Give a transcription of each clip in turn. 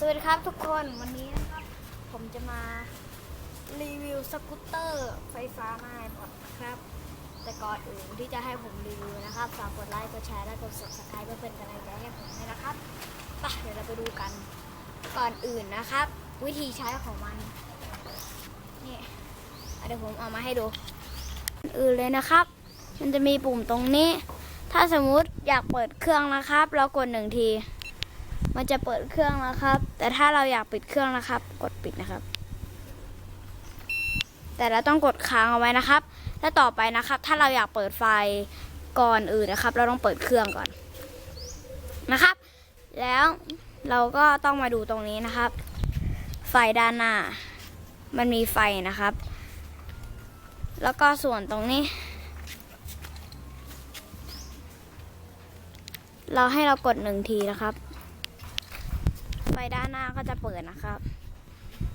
สวัสดีครับทุกคนวันนี้นะครับ ผมจะมารีวิวสกูตเตอร์ไฟฟ้ามาให้ผมนะครับ แต่ก่อนอื่นที่จะให้ผมรีวิวนะครับฝากกดไลค์กดแชร์และกด subscribe เพื่อเป็นกำลังใจให้ผมด้วยนะครับไปเดี๋ยวเราไปดูกัน ก่อนอื่นนะครับ วิธีใช้ของมันนี่เดี๋ยวผมเอามาให้ดูอนอื่นเลยนะครับ มันจะมีปุ่มตรงนี้ ถ้าสมมุติอยากเปิดเครื่องนะครับ เรากดหนึ่งที มันจะเปิดเครื่องนะครับ แต่ถ้าเราอยากปิดเครื่องนะครับ กดปิดนะครับ แต่เราต้องกดค้างเอาไว้นะครับ และต่อไปนะครับ ถ้าเราอยากเปิดไฟก่อนอื่นนะครับ เราต้องเปิดเครื่องก่อนนะครับ แล้วเราก็ต้องมาดูตรงนี้นะครับ ไฟด้านหน้า มันมีไฟนะครับ แล้วก็ส่วนตรงนี้ เราให้เรากดหนึ่งทีนะครับ ไฟด้านหน้าก็จะเปิดนะครับ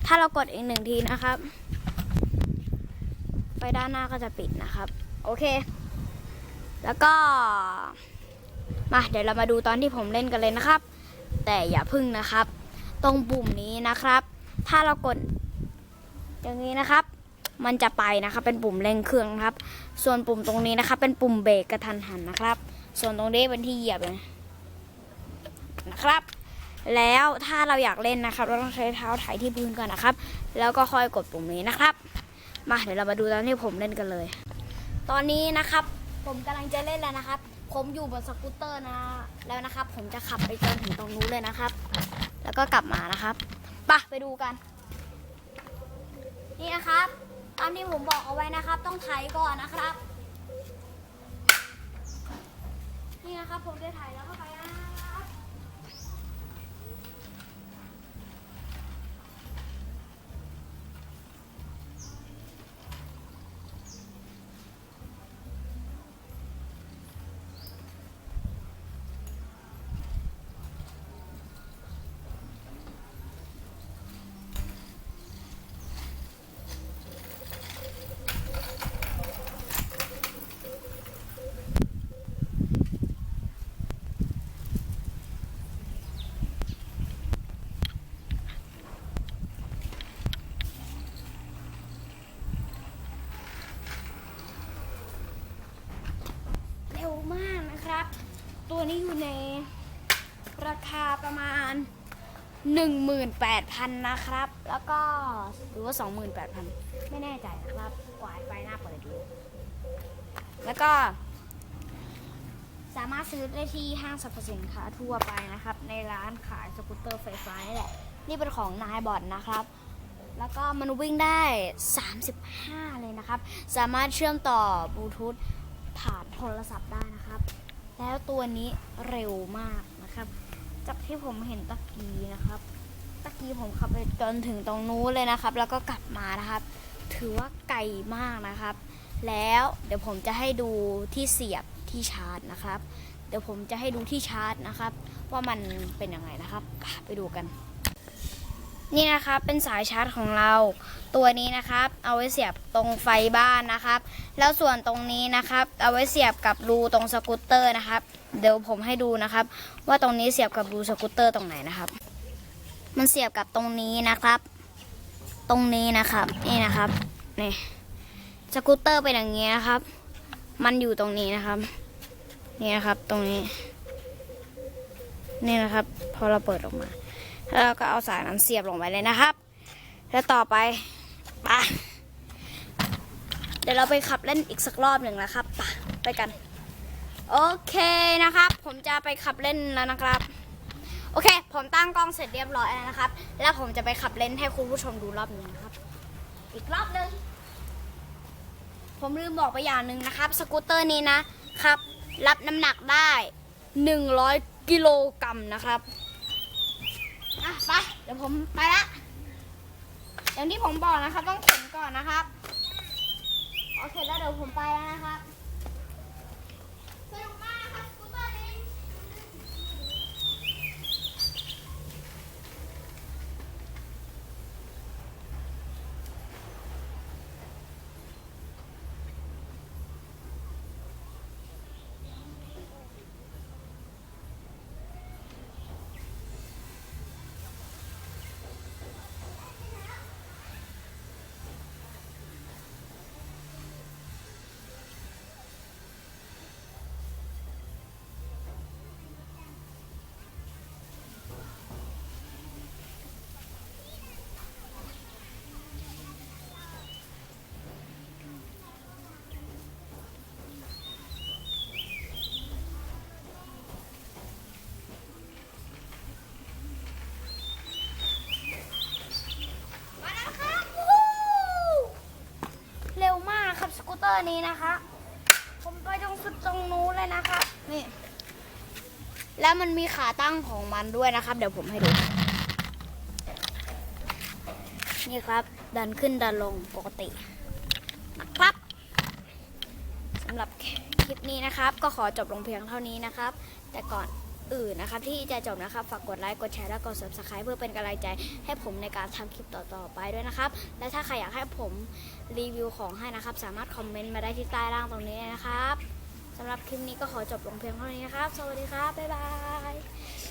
ถ้าเรากดอีกหนึ่งทีนะครับไฟด้านหน้าก็จะปิดนะครับ โอเค แล้วก็ มาเดี๋ยวเรามาดูตอนที่ผมเล่นกันเลยนะครับ แต่อย่าพึ่งนะครับ ตรงปุ่มนี้นะครับ ถ้าเรากดอย่างนี้นะครับ มันจะไปนะครับเป็นปุ่มเร่งเครื่องครับ ส่วนปุ่มตรงนี้นะครับ เป็นปุ่มเบรกกระทันหันนะครับ ส่วนตรงนี้เป็นที่เหยียบนะครับ แล้วถ้าเราอยากเล่นนะครับ เราต้องใช้เท้าไถที่พื้นก่อนนะครับ แล้วก็ค่อยกดปุ่มนี้นะครับ มาเดี๋ยวเรามาดูตอนที่ผมเล่นกันเลย ตอนนี้นะครับ ผมกำลังจะเล่นแล้วนะครับ ผมอยู่บนสกูตเตอร์นะแล้วนะครับ ผมจะขับไปจนถึงตรงนู้นเลยนะครับ แล้วก็กลับมานะครับไปะไปดูกัน นี่นะครับตามที่ผมบอกเอาไว้นะครับ ต้องไถก่อนนะครับ นี่นะครับผมจะไถแล้วเข้าไปนะครับ เร็วมากนะครับ ตัวนี้อยู่ใน ราคาประมาณ 18,000 นะครับ แล้วก็หรือว่า 28,000 ไม่แน่ใจนะครับกวายไฟหน้าเปิดอยู่แล้วก็ สามารถซื้อได้ที่ห้างสรรพสินค้าทั่วไปนะครับ ในร้านขายสกูตเตอร์ไฟฟ้านี่แหละ นี่เป็นของนายบอดนะครับแล้วก็มันวิ่งได้ 35 เลยนะครับ สามารถเชื่อมต่อบลูทูธผ่านโทรศัพท์ได้นะครับ แล้วตัวนี้เร็วมากนะครับ จากที่ผมเห็นตะกี้นะครับ ตะกี้ผมขับไปจนถึงตรงนู้นเลยนะครับ แล้วก็กลับมานะครับ ถือว่าไกลมากนะครับ แล้วเดี๋ยวผมจะให้ดูที่เสียบที่ชาร์จนะครับ เดี๋ยวผมจะให้ดูที่ชาร์จนะครับ ว่ามันเป็นยังไงนะครับ ไปดูกัน นี่นะครับเป็นสายชาร์จของเรา ตัวนี้นะครับ เอาไว้เสียบตรงไฟบ้านนะครับ แล้วส่วนตรงนี้นะครับ เอาไว้เสียบกับรูตรงสกูตเตอร์นะครับ เดี๋ยวผมให้ดูนะครับ ว่าตรงนี้เสียบกับรูสกูตเตอร์ตรงไหนนะครับ มันเสียบกับตรงนี้นะครับ ตรงนี้นะครับนี่นะครับนี่สกูตเตอร์เป็นอย่างนี้นะครับ มันอยู่ตรงนี้นะครับ นี่นะครับตรงนี้ นี่นะครับ พอเราเปิดออกมา แล้วเราก็เอาสายนั้นเสียบลงไปเลยนะครับ แล้วต่อไปไปะเดี๋ยวเราไปขับเล่นอีกสักรอบหนึ่งนะครับไปะไปกัน โอเคนะครับ ผมจะไปขับเล่นแล้วนะครับ โอเค ผมตั้งกล้องเสร็จเรียบร้อยแล้วนะครับ แล้วผมจะไปขับเล่นให้คุณผู้ชมดูรอบหนึงนะครับ อีกรอบหนึ่งผมลืมบอกไปอย่างหนึ่งนะครับ สกูตเตอร์นี้นะครับ รับน้ำหนักได้ 100 กิโลกรัมนะครับ อะไปเดี๋ยวผมไปละอย่างที่ผมบอกนะครับ ต้องเข็นก่อนนะครับโอเคแล้วเดี๋ยวผมไปแล้วนะครับ นี้นะคะ ผมไปตรงสุดตรงนู้นเลยนะคะ นี่ แล้วมันมีขาตั้งของมันด้วยนะครับ เดี๋ยวผมให้ดู นี่ครับ ดันขึ้นดันลงปกตินะครับสำหรับคลิปนี้นะครับ ก็ขอจบลงเพียงเท่านี้นะครับ แต่ก่อน อื่นนะครับ ที่จะจบนะครับฝากกดไลค์กดแชร์และกด subscribe เพื่อเป็นกำลังใจให้ผมในการทำคลิปต่อๆไปด้วยนะครับ และถ้าใครอยากให้ผมรีวิวของให้นะครับ สามารถคอมเมนต์มาได้ที่ใต้ล่างตรงนี้นะครับสำหรับคลิปนี้ก็ขอจบลงเพียงเท่านี้นะครับ สวัสดีครับบ๊ายบาย